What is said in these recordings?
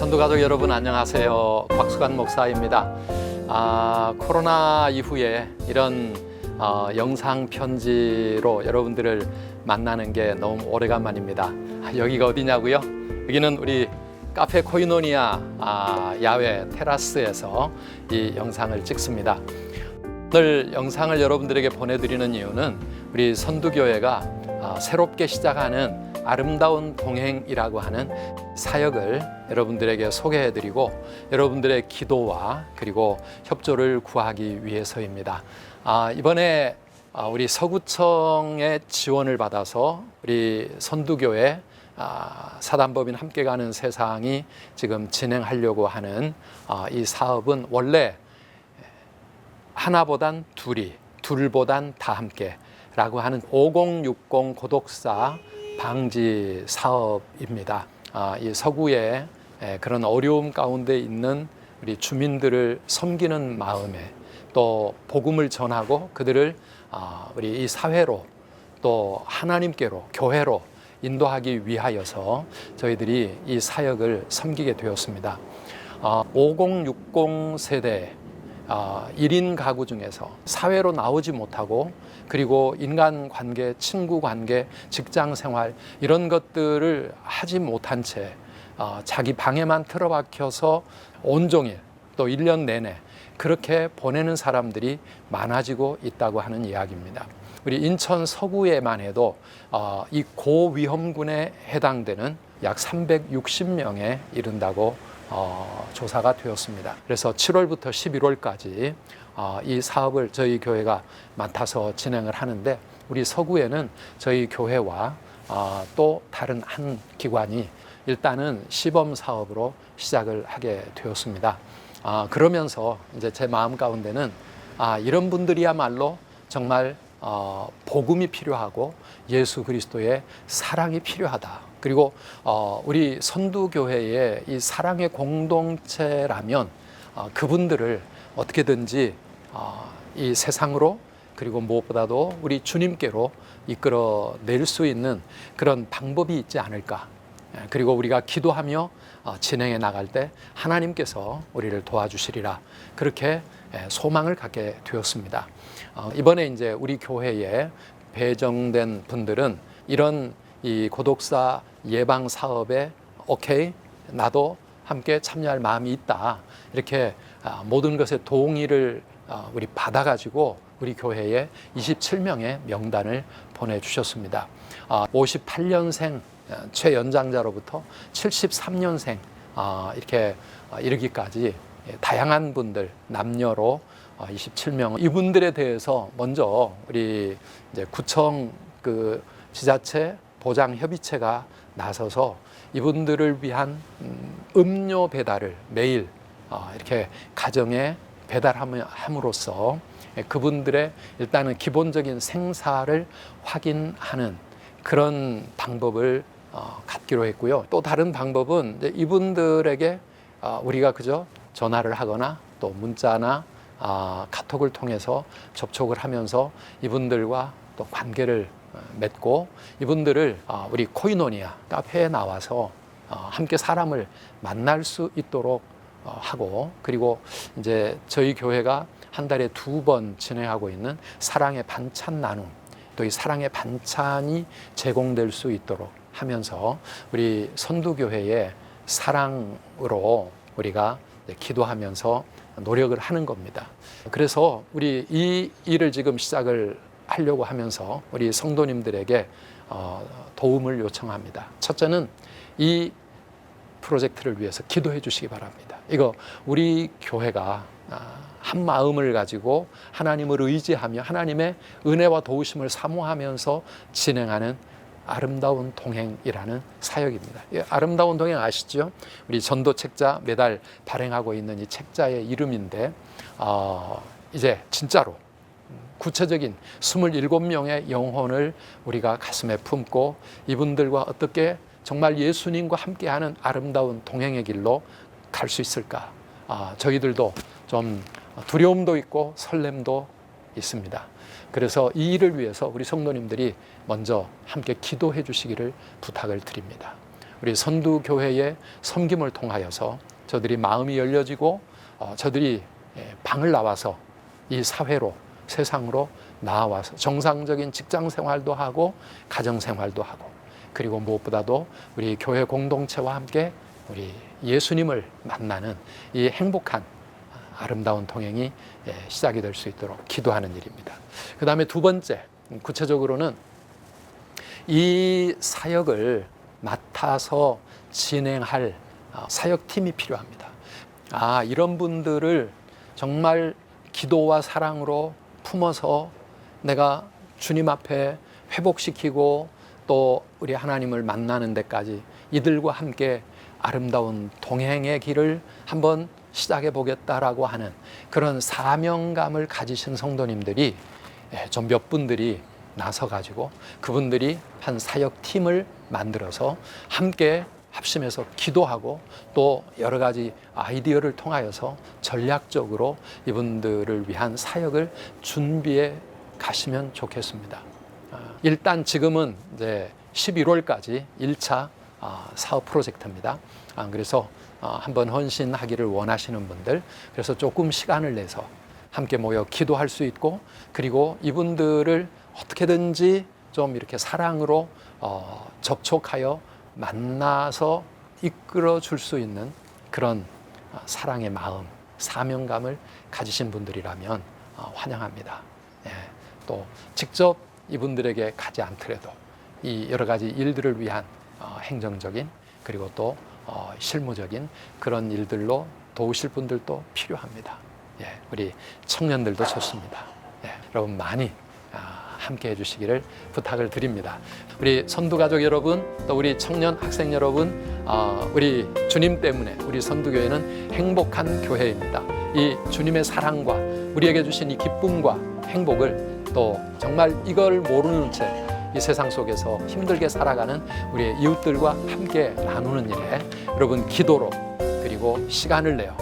선두 가족 여러분 안녕하세요. 곽수관 목사입니다. 아, 코로나 이후에 이런 어, 영상 편지로 여러분들을 만나는 게 너무 오래간만입니다. 아, 여기가 어디냐고요? 여기는 우리 카페 코이노니아 아, 야외 테라스에서 이 영상을 찍습니다. 오늘 영상을 여러분들에게 보내드리는 이유는 우리 선두교회가 아, 새롭게 시작하는 아름다운 동행이라고 하는 사역을 여러분들에게 소개해드리고 여러분들의 기도와 그리고 협조를 구하기 위해서입니다. 아, 이번에 아, 우리 서구청의 지원을 받아서 우리 선두교회 아, 사단법인 함께 가는 세상이 지금 진행하려고 하는 아, 이 사업은 원래 하나보단 둘이, 둘보단 다 함께 라고 하는 5060 고독사 방지 사업입니다. 아, 이 서구의 에, 그런 어려움 가운데 있는 우리 주민들을 섬기는 마음에 또 복음을 전하고 그들을 아, 우리 이 사회로 또 하나님께로 교회로 인도하기 위하여서 저희들이 이 사역을 섬기게 되었습니다. 아, 5060 세대 아, 1인 가구 중에서 사회로 나오지 못하고 그리고 인간 관계, 친구 관계, 직장 생활 이런 것들을 하지 못한 채 아, 자기 방에만 틀어박혀서 온종일 또 1년 내내 그렇게 보내는 사람들이 많아지고 있다고 하는 이야기입니다. 우리 인천 서구에만 해도 어, 이 고위험군에 해당되는 약 360명에 이른다고 어, 조사가 되었습니다. 그래서 7월부터 11월까지 어, 이 사업을 저희 교회가 맡아서 진행을 하는데 우리 서구에는 저희 교회와 어, 또 다른 한 기관이 일단은 시범 사업으로 시작을 하게 되었습니다. 아, 그러면서 이제 제 마음 가운데는 아, 이런 분들이야말로 정말 어, 복음이 필요하고 예수 그리스도의 사랑이 필요하다. 그리고 어, 우리 선두교회의 이 사랑의 공동체라면 어, 그분들을 어떻게든지 어, 이 세상으로 그리고 무엇보다도 우리 주님께로 이끌어 낼 수 있는 그런 방법이 있지 않을까. 예, 그리고 우리가 기도하며 어, 진행해 나갈 때 하나님께서 우리를 도와주시리라. 그렇게 예, 소망을 갖게 되었습니다. 어, 이번에 이제 우리 교회에 배정된 분들은 이런 이 고독사 예방 사업에 오케이 나도 함께 참여할 마음이 있다 이렇게 아, 모든 것에 동의를 아, 우리 받아가지고 우리 교회에 27명의 명단을 보내주셨습니다. 58년생 최연장자로부터 73년생 이렇게 이르기까지 예, 다양한 분들 남녀로 27명 이분들에 대해서 먼저 우리 이제 구청 그 지자체 보장 협의체가 나서서 이분들을 위한 음, 음료 배달을 매일 어, 이렇게 가정에 배달함으로써 그분들의 일단은 기본적인 생사를 확인하는 그런 방법을 어, 갖기로 했고요. 또 다른 방법은 이분들에게 어, 우리가 그저 전화를 하거나 또 문자나 아, 카톡을 통해서 접촉을 하면서 이분들과 또 관계를 어, 맺고 이분들을 아, 우리 코이노니아 카페에 나와서 어, 함께 사람을 만날 수 있도록 어, 하고 그리고 이제 저희 교회가 한 달에 두 번 진행하고 있는 사랑의 반찬 나눔 또 이 사랑의 반찬이 제공될 수 있도록 하면서 우리 선두교회의 사랑으로 우리가 기도하면서 노력을 하는 겁니다. 그래서 우리 이 일을 지금 시작을 하려고 하면서 우리 성도님들에게 어, 도움을 요청합니다. 첫째는 이 프로젝트를 위해서 기도해 주시기 바랍니다. 이거 우리 교회가 아, 한 마음을 가지고 하나님을 의지하며 하나님의 은혜와 도우심을 사모하면서 진행하는 아름다운 동행이라는 사역입니다. 아름다운 동행 아시죠? 우리 전도 책자 매달 발행하고 있는 이 책자의 이름인데 어, 이제 진짜로 구체적인 27명의 영혼을 우리가 가슴에 품고 이분들과 어떻게 정말 예수님과 함께하는 아름다운 동행의 길로 갈 수 있을까? 아, 저희들도 좀 두려움도 있고 설렘도 있습니다. 그래서 이 일을 위해서 우리 성도님들이 먼저 함께 기도해 주시기를 부탁을 드립니다. 우리 선두 교회의 섬김을 통하여서 저들이 마음이 열려지고 어, 저들이 예, 방을 나와서 이 사회로 세상으로 나와서 정상적인 직장 생활도 하고 가정 생활도 하고 그리고 무엇보다도 우리 교회 공동체와 함께 우리 예수님을 만나는 이 행복한 아름다운 동행이 예, 시작이 될 수 있도록 기도하는 일입니다. 그 다음에 두 번째, 구체적으로는 이 사역을 맡아서 진행할 어, 사역팀이 필요합니다. 아, 이런 분들을 정말 기도와 사랑으로 품어서 내가 주님 앞에 회복시키고 또 우리 하나님을 만나는 데까지 이들과 함께 아름다운 동행의 길을 한번 시작해 보겠다라고 하는 그런 사명감을 가지신 성도님들이 예, 좀몇 분들이 나서 가지고 그분들이 한 사역 팀을 만들어서 함께 합심해서 기도하고 또 여러 가지 아이디어를 통하여서 전략적으로 이분들을 위한 사역을 준비해 가시면 좋겠습니다. 아, 일단 지금은 이제 11월까지 1차 아, 사업 프로젝트입니다. 아, 그래서 아, 한번 헌신하기를 원하시는 분들, 그래서 조금 시간을 내서 함께 모여 기도할 수 있고, 그리고 이분들을 어떻게든지 좀 이렇게 사랑으로 어, 접촉하여 만나서 이끌어 줄 수 있는 그런 아, 사랑의 마음, 사명감을 가지신 분들이라면 어, 환영합니다. 예, 또 직접 이분들에게 가지 않더라도 이 여러 가지 일들을 위한 어, 행정적인 그리고 또 어, 실무적인 그런 일들로 도우실 분들도 필요합니다. 예, 우리 청년들도 좋습니다. 예, 여러분 많이 아, 함께 해주시기를 부탁을 드립니다. 우리 선두 가족 여러분, 또 우리 청년 학생 여러분, 어, 우리 주님 때문에 우리 선두교회는 행복한 교회입니다. 이 주님의 사랑과 우리에게 주신 이 기쁨과 행복을 또 정말 이걸 모르는 채 이 세상 속에서 힘들게 살아가는 우리의 이웃들과 함께 나누는 일에 여러분 기도로 그리고 시간을 내어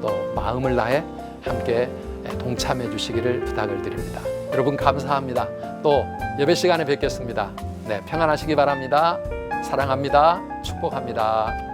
또 마음을 다해 함께 동참해 주시기를 부탁을 드립니다. 여러분 감사합니다. 또 예배 시간에 뵙겠습니다. 네, 평안하시기 바랍니다. 사랑합니다. 축복합니다.